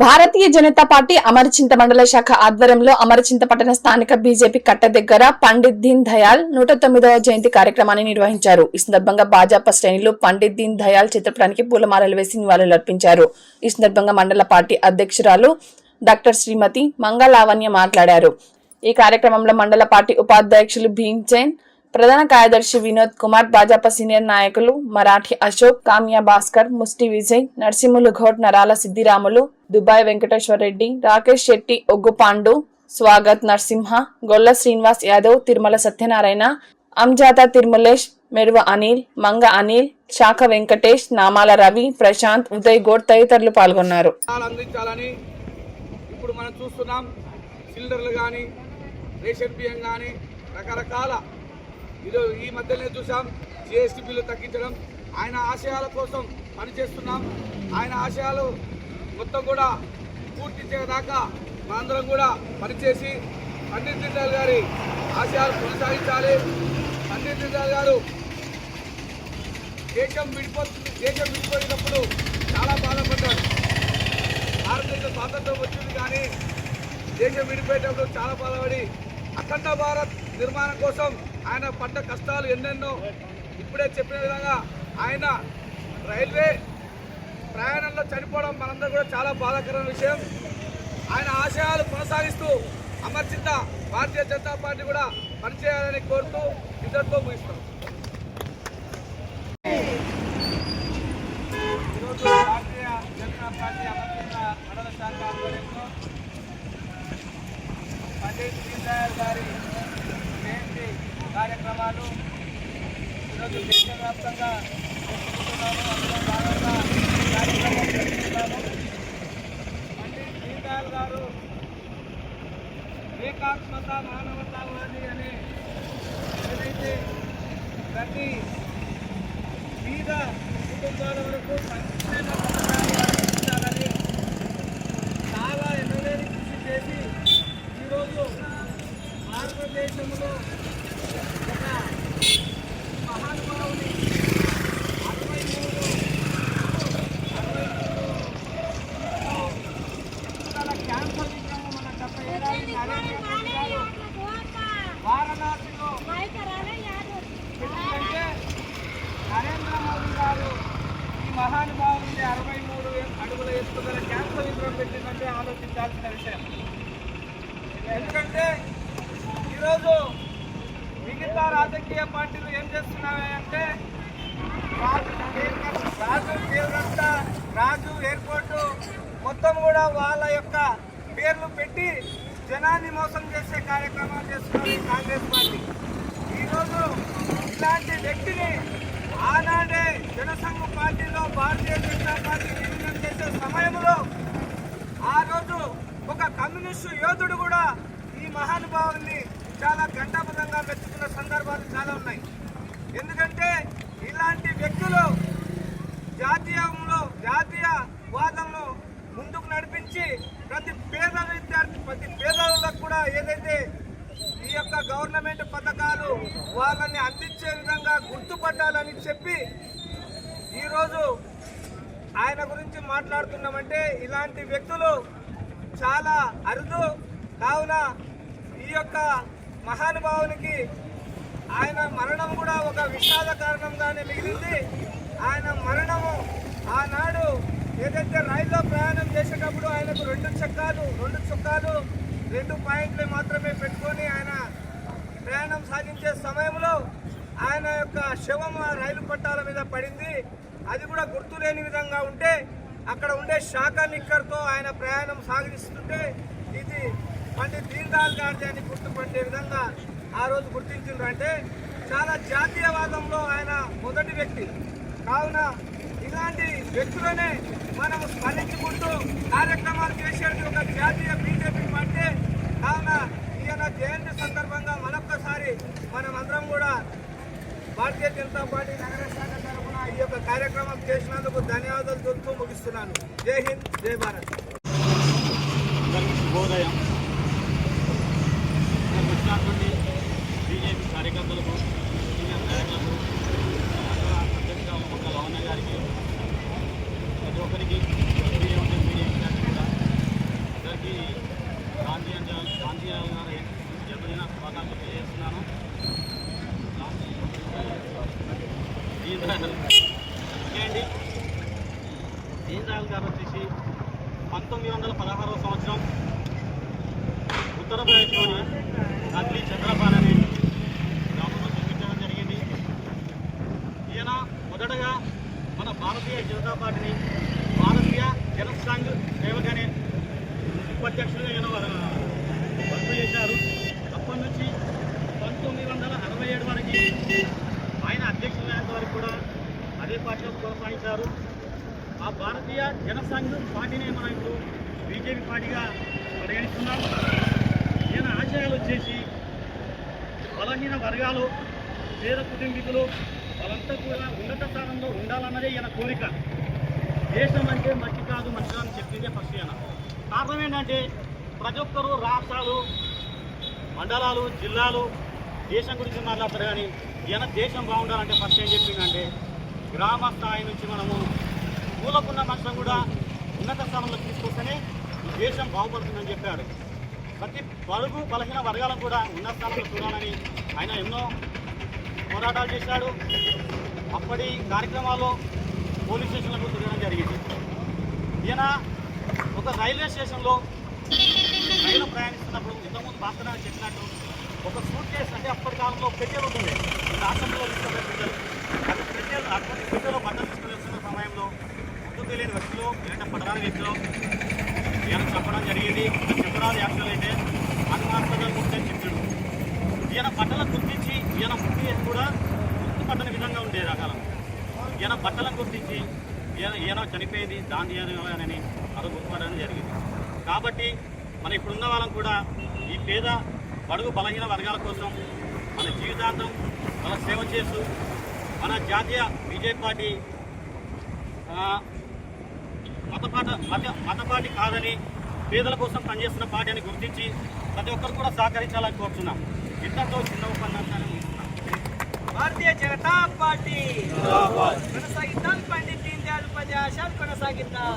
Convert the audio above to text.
Bharatiya Janata party Amarchinta మండల శాఖ ఆధ్వర్యంలో అమరచింత పట్టణ స్థానిక బీజేపీ కట్ట దగ్గర పండిత్ దీన్ దయాల్ నూట తొమ్మిదవ జయంతి కార్యక్రమాన్ని నిర్వహించారు. ఈ సందర్భంగా భాజపా శ్రేణులు పండిత్ దీన్ దయాల్ చిత్రపటానికి పూలమాలలు వేసి నివాళులర్పించారు ఈ సందర్భంగా మండల పార్టీ అధ్యక్షురాలు డాక్టర్ శ్రీమతి మంగళావణ్య మాట్లాడారు. ఈ కార్యక్రమంలో మండల పార్టీ ఉపాధ్యక్షులు భీమ్సేన్ ప్రధాన కార్యదర్శి వినోద్ కుమార్ భాజపా సీనియర్ నాయకులు మరాఠీ అశోక్ కామ్యా భాస్కర్ ముష్టి విజయ్ నరసింహులు ఘోట్ నరాల సిద్దిరాములు దుబాయ్ వెంకటేశ్వర రెడ్డి రాకేష్ శెట్టి ఒగ్గు పాండు స్వాగత్ నరసింహ గొల్ల శ్రీనివాస్ యాదవ్ తిరుమల సత్యనారాయణ అంజాత తిరుమలేష్ మెరువ అనిల్ మంగ అనిల్ శాఖ వెంకటేష్ నామాల రవి ప్రశాంత్ ఉదయ్ గోడ్ తదితరులు పాల్గొన్నారు. అందించాలని ఇప్పుడు మనం చూస్తున్నాం సిలిండర్లు కానీ రేషన్ బియ్యం కానీ రకరకాల ఈరోజు ఈ మధ్యనే చూసాం జిఎస్టీ బిల్లు తగ్గించడం. ఆయన ఆశయాల కోసం పనిచేస్తున్నాం. ఆయన ఆశయాలు మొత్తం కూడా పూర్తి చేయదాకా మనందరం కూడా పనిచేసి పండిత్ దీన్ గారి ఆశయాలు కొనసాగించాలి. పండిత్ దీన్ గారు దేశం విడిపోతుంది దేశం విడిపోయినప్పుడు చాలా బాధపడ్డారు. భారతదేశ స్వాతంత్రం వచ్చింది కానీ దేశం విడిపోయేటప్పుడు చాలా బాధపడి అఖండ భారత్ నిర్మాణం కోసం ఆయన పడ్డ కష్టాలు ఎన్నెన్నో ఇప్పుడే చెప్పిన విధంగా ఆయన రైల్వే ప్రయాణంలో చనిపోవడం మనందరూ కూడా చాలా బాధాకరమైన విషయం. ఆయన ఆశయాలు కొనసాగిస్తూ అమర్చిత భారతీయ జనతా పార్టీ కూడా పనిచేయాలని కోరుతూ ఇద్దరితో ముగిస్తాం ఈరోజు భారతీయ జనతా పార్టీ అమర్చిత మండల శాఖ ఆధ్వర్యంలో పండిత్ దీన్ దయాళ్ గారి జయంతి కార్యక్రమాలు ఈరోజు దేశవ్యాప్తంగా జరుపుకుంటున్నాము. అందులో భాగంగా కార్యక్రమం జరుపుతున్నాము పండిత్ దీన్ దయాల్ గారు ఏకాత్మత మానవ అనే ఏదైతే ప్రతి పేద కుటుంబాల వరకు సంక్షేమ పథకాలు అందించాలని చాలా ఎన్నలేని కృషి చేసి ఈరోజు భారతదేశంలో ఒక మహానుభావుని అరవై మూడు అరవై మూడు ఎన్నికల క్యాన్సర్ విగ్రహం మన డెబ్బై ఏడాది నరేంద్ర మోదీ గారు వారణాసిలో ఎందుకంటే నరేంద్ర మోదీ గారు ఈ మహానుభావుని అరవై మూడు ఒకవేళ క్యాన్సర్ విగ్రహం పెట్టిందంటే ఆలోచించాల్సిన విషయం. ఎందుకంటే ఈరోజు మిగతా రాజకీయ పార్టీలు ఏం చేస్తున్నాయి అంటే రాజు రాజు రాజు ఎయిర్పోర్టు మొత్తం కూడా వాళ్ళ యొక్క పేర్లు పెట్టి జనాన్ని మోసం చేసే కార్యక్రమాలు చేస్తున్నారు కాంగ్రెస్ పార్టీ. ఈరోజు ఇలాంటి వ్యక్తిని ఆనాడే జనసంఘ పార్టీలో భారతీయ జనతా పార్టీ విలీనం చేసే సమయంలో ఆ రోజు ఒక కమ్యూనిస్టు యోధుడు కూడా ఈ మహానుభావుల్ని చాలా ఘంటాపథంగా మెచ్చుకున్న సందర్భాలు చాలా ఉన్నాయి. ఎందుకంటే ఇలాంటి వ్యక్తులు జాతీయంలో జాతీయ వాదంలో ముందుకు నడిపించి ప్రతి పేద విద్యార్థి ప్రతి పేదలకు కూడా ఏదైతే ఈ యొక్క గవర్నమెంట్ పథకాలు వాళ్ళని అందించే విధంగా గుర్తుపట్టాలని చెప్పి ఈరోజు ఆయన గురించి మాట్లాడుతున్నామంటే ఇలాంటి వ్యక్తులు చాలా అరుదు. కావున ఈ యొక్క మహానుభావునికి ఆయన మరణం కూడా ఒక విషాద కారణంగానే మిగిలింది. ఆయన మరణము ఆనాడు ఏదైతే రైల్లో ప్రయాణం చేసేటప్పుడు ఆయనకు రెండు చక్రాలు రెండు చొక్కాలు రెండు పాయింట్లు మాత్రమే పెట్టుకొని ఆయన ప్రయాణం సాగించే సమయంలో ఆయన యొక్క శవం రైలు పట్టాల మీద పడింది. అది కూడా గుర్తులేని విధంగా ఉంటే అక్కడ ఉండే శాఖ నిక్కర్తో ఆయన ప్రయాణం సాగిస్తుంటే ఇది పండిత్ దీన్ దయాళ్ అని గుర్తుపట్టే విధంగా ఆ రోజు గుర్తించిండ్రు. అంటే చాలా జాతీయవాదంలో ఆయన మొదటి వ్యక్తి. కావున ఇలాంటి వ్యక్తులనే మనం స్మరించుకుంటూ కార్యక్రమాలు చేసేది ఒక జాతీయ బీజేపీ పార్టీ. కావున ఈయన జయంతి సందర్భంగా మరొక్కసారి మనమందరం కూడా భారతీయ జనతా పార్టీ నగర శాఖ ఈ యొక్క కార్యక్రమం చేసినందుకు ధన్యవాదాలు తెలుపుతూ ముగిస్తున్నాను. జై హింద్ జై భారత్. అందరికీ శుభోదయం వచ్చినటువంటి బీజేపీ కార్యకర్తలకు సీనియర్ నాయకులకు అధ్యక్ష మొక్క లవణ గారికి ప్రతి ఒక్కరికి బీజేపీ బీజేపీ కూడా శుభాకాంక్షలు తెలియజేస్తున్నాను దీన్ దయాళ్ ఇంకేంటి? గారు వచ్చేసి? పంతొమ్మిది వందల పదహారవ సంవత్సరం ఉత్తరప్రదేశ్లోని అగ్ని చంద్రపాన్ అనే గ్రామంలో జన్మించడం జరిగింది ఈయన మొదటగా మన భారతీయ జనతా పార్టీని భారతీయ జనసంఘ్ సేవక్ అనే ఉపాధ్యక్షులుగా ఈయన వర- వర్క్ చేశారు అప్పటి నుంచి పంతొమ్మిది వందల అరవై ఏడు వరకు ఆయన అధ్యక్షులైనంత వరకు కూడా అదే పార్టీలో కొనసాగించారు ఆ సంఘం జనసంఘ్ పార్టీని మనం ఇప్పుడు బీజేపీ పార్టీగా పరిగణిస్తున్నాం. ఈయన ఆశయాలు వచ్చేసి బలహీన వర్గాలు పేద కుటుంబీకులు వాళ్ళంతా కూడా ఉన్నత స్థానంలో ఉండాలన్నదే ఈయన కోరిక. దేశం అంటే మట్టి కాదు మనుషులు అని చెప్పిందే ఫస్ట్ ఈయన. కారణం ఏంటంటే ప్రతి ఒక్కరు రాష్ట్రాలు మండలాలు జిల్లాలు దేశం గురించి మాట్లాడతారు కానీ ఈయన దేశం బాగుండాలంటే ఫస్ట్ ఏం చెప్పిందంటే గ్రామ స్థాయి నుంచి మనము మూలకున్న మనుషులను కూడా ఉన్నత స్థానంలో తీసుకొస్తేనే ఈ దేశం బాగుపడుతుందని చెప్పాడు. ప్రతి బడుగు బలహీన వర్గాలను కూడా ఉన్నత స్థానంలో చూడాలని ఆయన ఎన్నో పోరాటాలు చేశాడు. అప్పటి కార్యక్రమాల్లో పోలీస్ స్టేషన్లకు తిరగడం జరిగింది. ఈయన ఒక రైల్వే స్టేషన్లో రైలు ప్రయాణిస్తున్నప్పుడు ఇంతకుముందు భాస్కర్ చెప్పినట్టు ఒక సూట్ కేసు అంటే అప్పటి కాలంలో పెట్టెలు ఉంటుంది రాష్ట్రంలో తీసుకునే పెట్టెలు అది పెట్టెలు అటువంటి పెట్టెలో బట్టలు తీసుకుని వెళ్తున్న సమయంలో ముందుకు తెలియని వ్యక్తులు లేదంటే పడరాని ఈయన చెప్పడం జరిగింది? చెప్పరాదు యాక్చువల్ అయితే. అనుమానాస్పదంగా ఉంటే చెప్పాడు. ఈయన బట్టలను గుర్తించి ఈయన ముక్తి కూడా గుర్తుపట్టని విధంగా ఉండేది ఆ కాలం. ఈయన బట్టలను గుర్తించి ఈయన ఈయన చనిపోయింది దాని అని అది గుర్తుపడడం జరిగింది. కాబట్టి మన ఇప్పుడున్న వాళ్ళం కూడా ఈ పేద బడుగు బలహీన వర్గాల కోసం మన జీవితాంతం మన సేవ చేస్తూ మన జాతీయ బీజేపీ పార్టీ మతపాట మత మతపాటి కాదని పేదల కోసం పనిచేస్తున్న పార్టీ అని గుర్తించి ప్రతి ఒక్కరు కూడా సహకరించాలని కోరుతున్నాం ఇంతతో చిన్న ఉపన్యాసాన్ని ముగిస్తున్నాం. భారతీయ జనతా పార్టీ కొనసాగిద్దాం. పండిత్ దీన్ దయాళ్ ఉపాధ్యాయ ఆశయాలు కొనసాగిద్దాం.